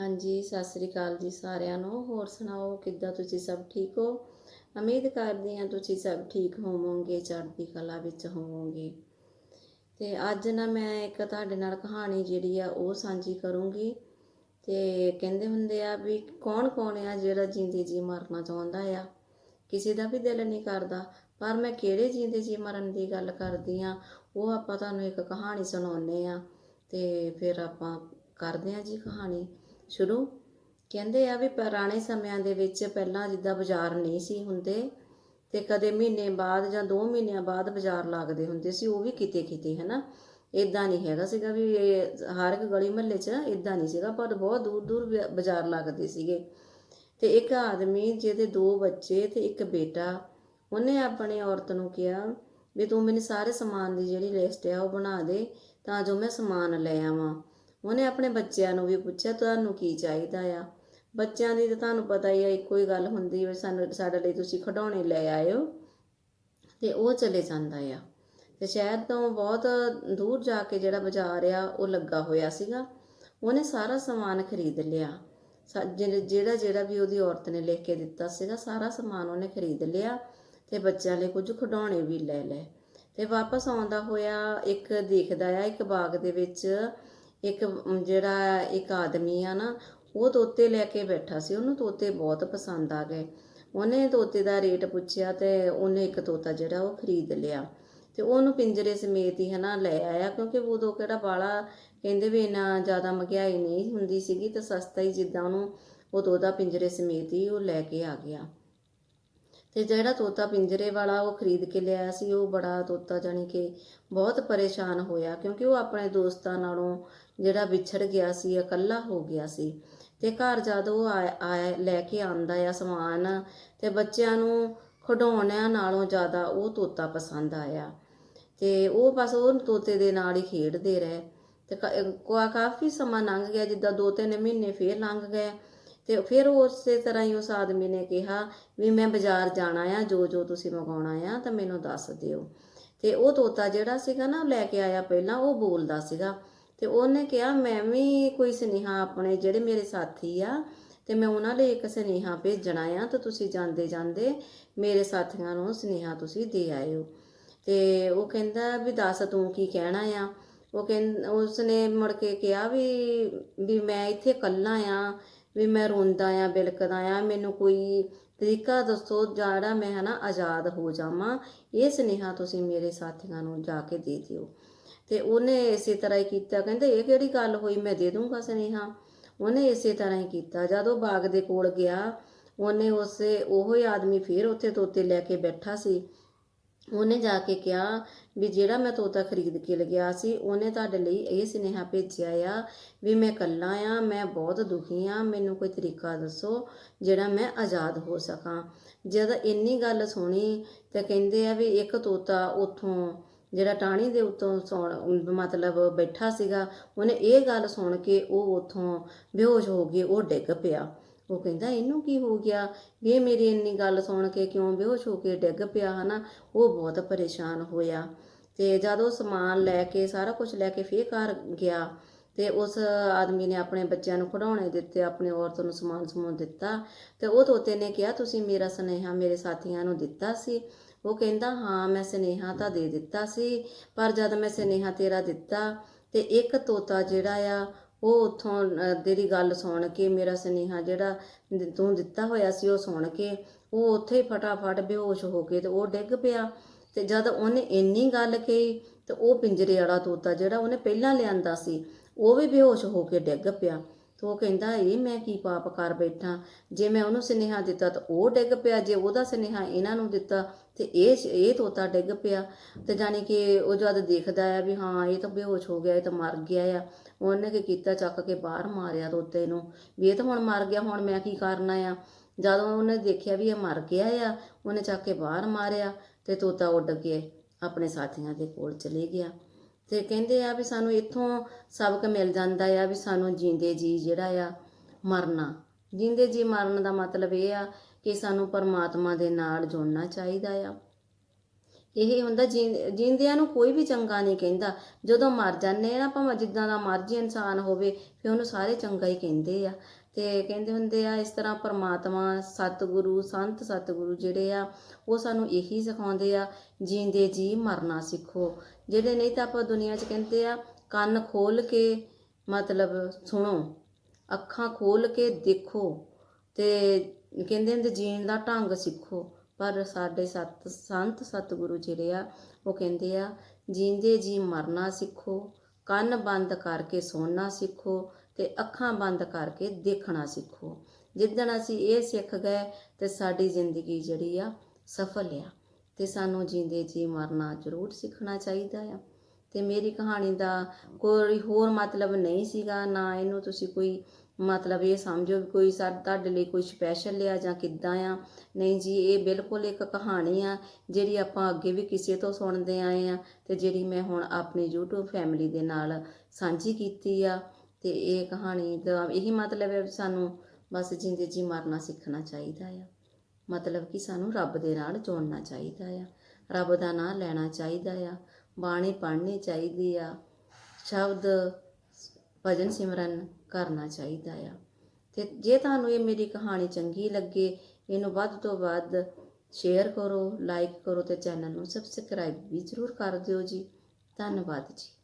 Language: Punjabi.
ਹਾਂਜੀ, ਸਤਿ ਸ੍ਰੀ ਅਕਾਲ ਜੀ ਸਾਰਿਆਂ ਨੂੰ। ਹੋਰ ਸੁਣਾਓ, ਕਿੱਦਾਂ ਤੁਸੀਂ ਸਭ ਠੀਕ ਹੋ? ਉਮੀਦ ਕਰਦੀ ਹਾਂ ਤੁਸੀਂ ਸਭ ਠੀਕ ਹੋਵੋਗੇ, ਚੜ੍ਹਦੀ ਕਲਾ ਵਿੱਚ ਹੋਵੋਗੇ। ਤੇ ਅੱਜ ਨਾ ਮੈਂ ਇੱਕ ਤੁਹਾਡੇ ਨਾਲ ਕਹਾਣੀ ਜਿਹੜੀ ਆ, ਉਹ ਸਾਂਝੀ ਕਰੂੰਗੀ। ਤੇ ਕਹਿੰਦੇ ਹੁੰਦੇ ਆ ਵੀ ਕੌਣ ਕੌਣ ਆ ਜਿਹੜਾ ਜਿੰਦੇ ਜੀ ਮਰਨਾ ਚਾਹੁੰਦਾ ਆ? ਕਿਸੇ ਦਾ ਵੀ ਦਿਲ ਨਹੀਂ ਕਰਦਾ। ਪਰ ਮੈਂ ਕਿਹੜੇ ਜਿੰਦੇ ਜੀ ਮਰਨ ਦੀ ਗੱਲ ਕਰਦੀ ਆ ਉਹ ਆਪਾਂ ਤੁਹਾਨੂੰ ਇੱਕ ਕਹਾਣੀ ਸੁਣਾਉਨੇ ਆ ਤੇ ਫਿਰ ਆਪਾਂ ਕਰਦੇ ਆ ਜੀ ਕਹਾਣੀ। ਸ਼ੁਰੂ। ਕਹਿੰਦੇ ਆ ਵੀ ਪੁਰਾਣੇ ਸਮਿਆਂ ਦੇ ਵਿੱਚ ਪਹਿਲਾਂ ਜਿੱਦਾਂ ਬਾਜ਼ਾਰ ਨਹੀਂ ਸੀ ਹੁੰਦੇ ਤੇ ਕਦੇ ਮਹੀਨੇ ਬਾਅਦ ਜਾਂ 2 ਮਹੀਨਿਆਂ ਬਾਅਦ ਬਾਜ਼ਾਰ ਲੱਗਦੇ ਹੁੰਦੇ ਸੀ, ਉਹ ਵੀ ਕਿਤੇ ਕਿਤੇ, ਹਨਾ? ਇਦਾਂ ਨਹੀਂ ਹੈਗਾ ਸੀਗਾ ਵੀ ਇਹ ਹਰ ਇੱਕ ਗਲੀ ਮਹੱਲੇ 'ਚ ਇਦਾਂ ਨਹੀਂ ਸੀਗਾ, ਪਰ ਬਹੁਤ ਦੂਰ ਦੂਰ ਬ- ਬਾਜ਼ਾਰ ਲੱਗਦੇ ਸੀਗੇ। ਤੇ ਇੱਕ ਆਦਮੀ ਜਿਹਦੇ ਦੋ ਬੱਚੇ ਤੇ ਇੱਕ ਬੇਟਾ, ਉਹਨੇ ਆਪਣੀ ਔਰਤ ਨੂੰ ਕਿਹਾ ਵੀ ਤੂੰ ਮੈਨੂੰ ਸਾਰੇ ਸਮਾਨ ਦੀ ਜਿਹੜੀ ਲਿਸਟ ਆ ਉਹ ਬਣਾ ਦੇ, ਤਾਂ ਜੋ ਮੈਂ ਸਮਾਨ ਲੈ ਆਵਾਂ। ਉਹਨੇ ਆਪਣੇ ਬੱਚਿਆਂ ਨੂੰ ਵੀ ਪੁੱਛਿਆ, ਤੁਹਾਨੂੰ ਕੀ ਚਾਹੀਦਾ ਆ? ਬੱਚਿਆਂ ਦੀ ਤਾਂ ਤੁਹਾਨੂੰ ਪਤਾ ਹੀ ਆ, ਇੱਕੋ ਹੀ ਗੱਲ ਹੁੰਦੀ ਵੀ ਸਾਨੂੰ, ਸਾਡੇ ਲਈ ਤੁਸੀਂ ਖਿਡੌਣੇ ਲੈ ਆਇਓ ਤੇ ਉਹ ਚਲੇ ਜਾਂਦਾ ਆ। ਤੇ ਸ਼ਹਿਰ ਤੋਂ ਬਹੁਤ ਦੂਰ ਜਾ ਕੇ ਜਿਹੜਾ ਬਾਜ਼ਾਰ ਆ, ਉਹ ਲੱਗਾ ਹੋਇਆ ਸੀਗਾ। ਉਹਨੇ ਸਾਰਾ ਸਮਾਨ ਖਰੀਦ ਲਿਆ। ਜਿਹੜੇ- ਜਿਹੜਾ ਜਿਹੜਾ ਵੀ ਉਹਦੀ ਔਰਤ ਨੇ ਲਿਖ ਕੇ ਦਿੱਤਾ ਸੀਗਾ, ਸਾਰਾ ਸਮਾਨ ਉਹਨੇ ਖਰੀਦ ਲਿਆ ਤੇ ਬੱਚਿਆਂ ਲਈ ਕੁਝ ਖਿਡੌਣੇ ਵੀ ਲੈ ਲਏ। ਤੇ ਵਾਪਸ ਆਉਂਦਾ ਹੋਇਆ ਇੱਕ ਦੇਖਦਾ ਆ, ਇੱਕ ਬਾਗ ਦੇ ਵਿੱਚ ਇੱਕ ਜਿਹੜਾ ਇੱਕ ਆਦਮੀ ਆ ਨਾ, ਉਹ ਤੋਤੇ ਲੈ ਕੇ ਬੈਠਾ ਸੀ, ਉਹਨੂੰ ਤੋਤੇ ਬਹੁਤ ਪਸੰਦ ਆ ਗਏ। ਉਹਨੇ ਤੋਤੇ ਦਾ ਰੇਟ ਪੁੱਛਿਆ ਤੇ ਉਹਨੇ ਇੱਕ ਤੋਤਾ ਜਿਹੜਾ ਉਹ ਖਰੀਦ ਲਿਆ। ਤੇ ਉਹਨੂੰ ਪਿੰਜਰੇ ਸਮੇਤ ਹੀ ਹਨਾ ਲੈ ਆਇਆ, ਕਿਉਂਕਿ ਉਦੋਂ ਕਿਹੜਾ ਬਾਲਾ ਕਹਿੰਦੇ ਵੀ ਇੰਨਾ ਜ਼ਿਆਦਾ ਮਹਿੰਗਾਈ ਨਹੀਂ ਹੁੰਦੀ ਸੀਗੀ ਤੇ ਸਸਤਾ ਹੀ ਜਿੱਦਾਂ ਉਹਨੂੰ ਉਹ ਤੋਤਾ ਪਿੰਜਰੇ ਸਮੇਤ ਹੀ ਉਹ ਲੈ ਕੇ ਆ ਗਿਆ। ਤੇ ਜਿਹੜਾ ਤੋਤਾ ਪਿੰਜਰੇ ਵਾਲਾ ਉਹ ਖਰੀਦ ਕੇ ਲਿਆਇਆ ਸੀ, ਉਹ ਬੜਾ ਤੋਤਾ ਜਾਣੀ ਕਿ ਬਹੁਤ ਪਰੇਸ਼ਾਨ ਹੋਇਆ, ਕਿਉਂਕਿ ਉਹ ਆਪਣੇ ਦੋਸਤਾਂ ਨਾਲੋਂ ਜਿਹੜਾ ਵਿਛੜ ਗਿਆ ਸੀ, ਇਕੱਲਾ ਹੋ ਗਿਆ ਸੀ। ਤੇ ਘਰ ਜਦ ਉਹ ਆਇਆ ਲੈ ਕੇ ਆਂਦਾ ਆ ਸਮਾਨ ਤੇ ਬੱਚਿਆਂ ਨੂੰ ਖਿਡੌਣਿਆਂ ਨਾਲੋਂ ਜ਼ਿਆਦਾ ਉਹ ਤੋਤਾ ਪਸੰਦ ਆਇਆ। ਤੇ ਉਹ ਬਸ ਉਹ ਤੋਤੇ ਦੇ ਨਾਲ ਹੀ ਖੇਡਦੇ ਰਹੇ। ਤੇ ਕਾਫੀ ਸਮਾਂ ਲੰਘ ਗਿਆ ਜਿੱਦਾਂ ਦੋ ਤਿੰਨ ਮਹੀਨੇ ਫੇਰ ਲੰਘ ਗਏ। ਤੇ ਫਿਰ ਉਸੇ ਤਰ੍ਹਾਂ ਹੀ ਉਸ ਆਦਮੀ ਨੇ ਕਿਹਾ ਵੀ ਮੈਂ ਬਾਜ਼ਾਰ ਜਾਣਾ ਆ, ਜੋ ਜੋ ਤੁਸੀਂ ਮੰਗਾਉਣਾ ਆ ਤਾਂ ਮੈਨੂੰ ਦੱਸ ਦਿਓ। ਤੇ ਉਹ ਤੋਤਾ ਜਿਹੜਾ ਸੀਗਾ ਨਾ ਲੈ ਕੇ ਆਇਆ ਪਹਿਲਾਂ, ਉਹ ਬੋਲਦਾ ਸੀਗਾ ਤੇ ਉਹਨੇ ਕਿਹਾ, ਮੈਂ ਵੀ ਕੋਈ ਸੁਨੇਹਾ ਆਪਣੇ ਜਿਹੜੇ ਮੇਰੇ ਸਾਥੀ ਆ ਤੇ ਮੈਂ ਉਹਨਾਂ ਲਈ ਇੱਕ ਸੁਨੇਹਾ ਭੇਜਣਾ ਆ ਤਾਂ ਤੁਸੀਂ ਜਾਂਦੇ ਜਾਂਦੇ ਮੇਰੇ ਸਾਥੀਆਂ ਨੂੰ ਸੁਨੇਹਾ ਤੁਸੀਂ ਦੇ ਆਇਓ। ਤੇ ਉਹ ਕਹਿੰਦਾ ਵੀ, ਦੱਸ ਤੂੰ ਕੀ ਕਹਿਣਾ ਆ? ਉਹ ਕਹਿੰ, ਉਸਨੇ ਮੁੜ ਕੇ ਕਿਹਾ ਵੀ ਵੀ ਮੈਂ ਇੱਥੇ ਇਕੱਲਾ ਆ, ਵੀ ਮੈਂ ਰੋਂਦਾ ਆ, ਬਿਲਕਦਾ ਆ, ਮੈਨੂੰ ਕੋਈ ਤਰੀਕਾ ਦੱਸੋ ਜਿਹੜਾ ਮੈਂ ਹਨਾ ਆਜ਼ਾਦ ਹੋ ਜਾਵਾਂ। ਇਹ ਸੁਨੇਹਾ ਤੁਸੀਂ ਮੇਰੇ ਸਾਥੀਆਂ ਨੂੰ ਜਾ ਕੇ ਦੇ ਦਿਓ। ਤੇ ਉਹਨੇ ਇਸੇ ਤਰ੍ਹਾਂ ਹੀ ਕੀਤਾ। ਕਹਿੰਦੇ ਇਹ ਕਿਹੜੀ ਗੱਲ ਹੋਈ? ਮੈਂ ਦੇ ਦੂੰਗਾ ਸੁਨੇਹਾ। ਉਹਨੇ ਇਸੇ ਤਰ੍ਹਾਂ ਹੀ ਕੀਤਾ। ਜਦ ਉਹ ਬਾਗ ਦੇ ਕੋਲ ਗਿਆ, ਉਹਨੇ ਉਸੇ ਉਹੋ ਹੀ ਆਦਮੀ ਫੇਰ ਉੱਥੇ ਤੋਤੇ ਲੈ ਕੇ ਬੈਠਾ ਸੀ। ਉਹਨੇ ਜਾ ਕੇ ਕਿਹਾ ਵੀ ਜਿਹੜਾ ਮੈਂ ਤੋਤਾ ਖਰੀਦ ਕੇ ਲਗਿਆ ਸੀ, ਉਹਨੇ ਤੁਹਾਡੇ ਲਈ ਇਹ ਸੁਨੇਹਾ ਭੇਜਿਆ ਆ ਵੀ ਮੈਂ ਇਕੱਲਾ ਆ, ਮੈਂ ਬਹੁਤ ਦੁਖੀ ਆ, ਮੈਨੂੰ ਕੋਈ ਤਰੀਕਾ ਦੱਸੋ ਜਿਹੜਾ ਮੈਂ ਆਜ਼ਾਦ ਹੋ ਸਕਾਂ। ਜਦ ਇੰਨੀ ਗੱਲ ਸੁਣੀ ਤਾਂ ਕਹਿੰਦੇ ਆ ਵੀ ਇੱਕ ਤੋਤਾ ਉਥੋਂ ਜਿਹੜਾ ਟਾਣੀ ਦੇ ਉੱਤੋਂ ਸੌਣ ਮਤਲਬ ਬੈਠਾ ਸੀਗਾ, ਉਹਨੇ ਇਹ ਗੱਲ ਸੁਣ ਕੇ ਉਹ ਉਥੋਂ ਬੇਹੋਸ਼ ਹੋ ਕੇ ਉਹ ਡਿੱਗ ਪਿਆ। ਉਹ ਕਹਿੰਦਾ, ਇਹਨੂੰ ਕੀ ਹੋ ਗਿਆ? ਵੀ ਇਹ ਮੇਰੀ ਇੰਨੀ ਗੱਲ ਸੁਣ ਕੇ ਕਿਉਂ ਬੇਹੋਸ਼ ਹੋ ਕੇ ਡਿੱਗ ਪਿਆ, ਹਨਾ? ਉਹ ਬਹੁਤ ਪਰੇਸ਼ਾਨ ਹੋਇਆ ਤੇ ਜਦ ਉਹ ਸਮਾਨ ਲੈ ਕੇ, ਸਾਰਾ ਕੁਝ ਲੈ ਕੇ ਫੇਰ ਘਰ ਗਿਆ ਤੇ ਉਸ ਆਦਮੀ ਨੇ ਆਪਣੇ ਬੱਚਿਆਂ ਨੂੰ ਖਿਡੌਣੇ ਦਿੱਤੇ, ਆਪਣੀ ਔਰਤ ਨੂੰ ਸਮਾਨ ਸਮੂਨ ਦਿੱਤਾ ਤੇ ਉਹ ਤੋਤੇ ਨੇ ਕਿਹਾ, ਤੁਸੀਂ ਮੇਰਾ ਸੁਨੇਹਾ ਮੇਰੇ ਸਾਥੀਆਂ ਨੂੰ ਦਿੱਤਾ ਸੀ। ਉਹ ਕਹਿੰਦਾ, ਹਾਂ, ਮੈਂ ਸੁਨੇਹਾ ਤਾਂ ਦੇ ਦਿੱਤਾ ਸੀ, ਪਰ ਜਦ ਮੈਂ ਸੁਨੇਹਾ ਤੇਰਾ ਦਿੱਤਾ ਤੇ ਇੱਕ ਤੋਤਾ ਜਿਹੜਾ ਆ, ਉਹ ਉੱਥੋਂ ਤੇਰੀ ਗੱਲ ਸੁਣ ਕੇ, ਮੇਰਾ ਸੁਨੇਹਾ ਜਿਹੜਾ ਤੂੰ ਦਿੱਤਾ ਹੋਇਆ ਸੀ, ਉਹ ਸੁਣ ਕੇ, ਉਹ ਉੱਥੇ ਹੀ ਫਟਾਫਟ ਬੇਹੋਸ਼ ਹੋ ਕੇ ਤੇ ਉਹ ਡਿੱਗ ਪਿਆ। ਤੇ ਜਦ ਉਹਨੇ ਇੰਨੀ ਗੱਲ ਕਹੀ ਤੇ ਉਹ ਪਿੰਜਰੇ ਵਾਲਾ ਤੋਤਾ ਜਿਹੜਾ, ਉਹਨੇ ਪਹਿਲਾਂ ਲਿਆਂਦਾ ਸੀ ਉਹ ਵੀ ਬੇਹੋਸ਼ ਹੋ ਕੇ ਡਿੱਗ ਪਿਆ। ਤੇ ਉਹ ਕਹਿੰਦਾ, ਇਹ ਮੈਂ ਕੀ ਪਾਪ ਕਰ ਬੈਠਾ? ਜੇ ਮੈਂ ਉਹਨੂੰ ਸੁਨੇਹਾ ਦਿੱਤਾ ਤਾਂ ਉਹ ਡਿੱਗ ਪਿਆ। ਜੇ ਉਹਦਾ ਸੁਨੇਹਾ ਇਹਨਾਂ ਨੂੰ ਦਿੱਤਾ ਤੇ ਇਹ ਇਹ ਤੋਤਾ ਡਿੱਗ ਪਿਆ। ਤੇ ਜਾਨੀ ਕਿ ਉਹ ਜਦ ਦੇਖਦਾ ਆ ਵੀ ਹਾਂ, ਇਹ ਤਾਂ ਬੇਹੋਸ਼ ਹੋ ਗਿਆ, ਇਹ ਤਾਂ ਮਰ ਗਿਆ ਆ। ਉਹਨੇ ਕੀ ਕੀਤਾ? ਚੱਕ ਕੇ ਬਾਹਰ ਮਾਰਿਆ ਤੋਤੇ ਨੂੰ। ਵੀ ਇਹ ਤਾਂ ਹੁਣ ਮਰ ਗਿਆ, ਹੁਣ ਮੈਂ ਕੀ ਕਰਨਾ ਆ? ਜਦੋਂ ਉਹਨੇ ਦੇਖਿਆ ਵੀ ਇਹ ਮਰ ਗਿਆ ਆ, ਉਹਨੇ ਚੱਕ ਕੇ ਬਾਹਰ ਮਾਰਿਆ ਤੇ ਤੋਤਾ ਉੱਡ ਕੇ ਆਪਣੇ ਸਾਥੀਆਂ ਦੇ ਕੋਲ ਚਲੇ ਗਿਆ। ਤੇ ਕਹਿੰਦੇ ਆ ਵੀ ਸਾਨੂੰ ਇੱਥੋਂ ਸਬਕ ਮਿਲ ਜਾਂਦਾ ਆ ਵੀ ਸਾਨੂੰ ਜੀਂਦੇ ਜੀ ਜਿਹੜਾ ਆ ਮਰਨਾ। ਜੀਂਦੇ ਜੀ ਮਰਨ ਦਾ ਮਤਲਬ ਇਹ ਆ ਕਿ ਸਾਨੂੰ ਪਰਮਾਤਮਾ ਦੇ ਨਾਲ ਜੁੜਨਾ ਚਾਹੀਦਾ ਆ। ਇਹ ਹੁੰਦਾ ਜੀ- ਜੀਂਦਿਆਂ ਨੂੰ ਕੋਈ ਵੀ ਚੰਗਾ ਨਹੀਂ ਕਹਿੰਦਾ। ਜਦੋਂ ਮਰ ਜਾਂਦੇ ਆ ਨਾ, ਭਾਵੇਂ ਜਿੱਦਾਂ ਦਾ ਮਰਜ਼ੀ ਇਨਸਾਨ ਹੋਵੇ, ਫਿਰ ਉਹਨੂੰ ਸਾਰੇ ਚੰਗਾ ਹੀ ਕਹਿੰਦੇ ਆ। ਤੇ ਕਹਿੰਦੇ ਹੁੰਦੇ ਆ, ਇਸ ਤਰ੍ਹਾਂ ਪਰਮਾਤਮਾ, ਸਤਿਗੁਰੂ, ਸੰਤ ਸਤਿਗੁਰੂ ਜਿਹੜੇ ਆ, ਉਹ ਸਾਨੂੰ ਇਹੀ ਸਿਖਾਉਂਦੇ ਆ, ਜੀਂਦੇ ਜੀ ਮਰਨਾ ਸਿੱਖੋ। ਜਿਹੜੇ ਨਹੀਂ ਤਾਂ ਆਪਾਂ ਦੁਨੀਆ 'ਚ ਕਹਿੰਦੇ ਆ, ਕੰਨ ਖੋਲ ਕੇ ਮਤਲਬ ਸੁਣੋ, ਅੱਖਾਂ ਖੋਲ ਕੇ ਦੇਖੋ ਤੇ ਕਹਿੰਦੇ ਹੁੰਦੇ ਜੀਣ ਦਾ ਢੰਗ ਸਿੱਖੋ। ਪਰ ਸਾਡੇ ਸਤ, ਸੰਤ ਸਤਿਗੁਰੂ ਜਿਹੜੇ ਆ, ਉਹ ਕਹਿੰਦੇ ਆ, ਜੀਂਦੇ ਜੀ ਮਰਨਾ ਸਿੱਖੋ, ਕੰਨ ਬੰਦ ਕਰਕੇ ਸੁਣਨਾ ਸਿੱਖੋ ਤੇ ਅੱਖਾਂ ਬੰਦ ਕਰਕੇ ਦੇਖਣਾ ਸਿੱਖੋ। ਜਿੱਦਣ ਅਸੀਂ ਇਹ ਸਿੱਖ ਗਏ ਤੇ ਸਾਡੀ ਜ਼ਿੰਦਗੀ ਜਿਹੜੀ ਆ ਸਫਲ ਆ। ਤੇ ਸਾਨੂੰ ਜੀਂਦੇ ਜੀ ਮਰਨਾ ਜ਼ਰੂਰ ਸਿੱਖਣਾ ਚਾਹੀਦਾ ਆ। ਤੇ ਮੇਰੀ ਕਹਾਣੀ ਦਾ ਕੋਈ ਹੋਰ ਮਤਲਬ ਨਹੀਂ ਸੀਗਾ, ਨਾ ਇਹਨੂੰ ਤੁਸੀਂ ਕੋਈ ਮਤਲਬ ਇਹ ਸਮਝੋ ਵੀ ਕੋਈ ਸਾ, ਤੁਹਾਡੇ ਲਈ ਕੋਈ ਸਪੈਸ਼ਲ ਆ ਜਾਂ ਕਿੱਦਾਂ ਆ। ਨਹੀਂ ਜੀ, ਇਹ ਬਿਲਕੁਲ ਇੱਕ ਕਹਾਣੀ ਆ ਜਿਹੜੀ ਆਪਾਂ ਅੱਗੇ ਵੀ ਕਿਸੇ ਤੋਂ ਸੁਣਦੇ ਆਏ ਆ ਤੇ ਜਿਹੜੀ ਮੈਂ ਹੁਣ ਆਪਣੀ YouTube ਫੈਮਿਲੀ ਦੇ ਨਾਲ ਸਾਂਝੀ ਕੀਤੀ ਆ। ਤੇ ਇਹ ਕਹਾਣੀ ਦਾ ਇਹੀ ਮਤਲਬ ਹੈ ਸਾਨੂੰ ਬਸ ਜਿੰਦੇ ਜੀ ਮਰਨਾ ਸਿੱਖਣਾ ਚਾਹੀਦਾ ਆ। ਮਤਲਬ ਕਿ ਸਾਨੂੰ ਰੱਬ ਦੇ ਨਾਲ ਜੋੜਨਾ ਚਾਹੀਦਾ ਆ। ਰੱਬ ਦਾ ਨਾਮ ਲੈਣਾ ਚਾਹੀਦਾ ਆ। ਬਾਣੀ ਪੜ੍ਹਨੀ ਚਾਹੀਦੀ ਆ। ਸ਼ਬਦ ਭਜਨ ਸਿਮਰਨ ਕਰਨਾ ਚਾਹੀਦਾ ਆ। ਤੇ ਜੇ ਤੁਹਾਨੂੰ ਇਹ ਮੇਰੀ ਕਹਾਣੀ ਚੰਗੀ ਲੱਗੇ, ਇਹਨੂੰ ਵੱਧ ਤੋਂ ਵੱਧ ਸ਼ੇਅਰ ਕਰੋ, ਲਾਈਕ ਕਰੋ ਤੇ ਚੈਨਲ ਨੂੰ ਸਬਸਕ੍ਰਾਈਬ ਵੀ ਜ਼ਰੂਰ ਕਰ ਦਿਓ ਜੀ। ਧੰਨਵਾਦ ਜੀ।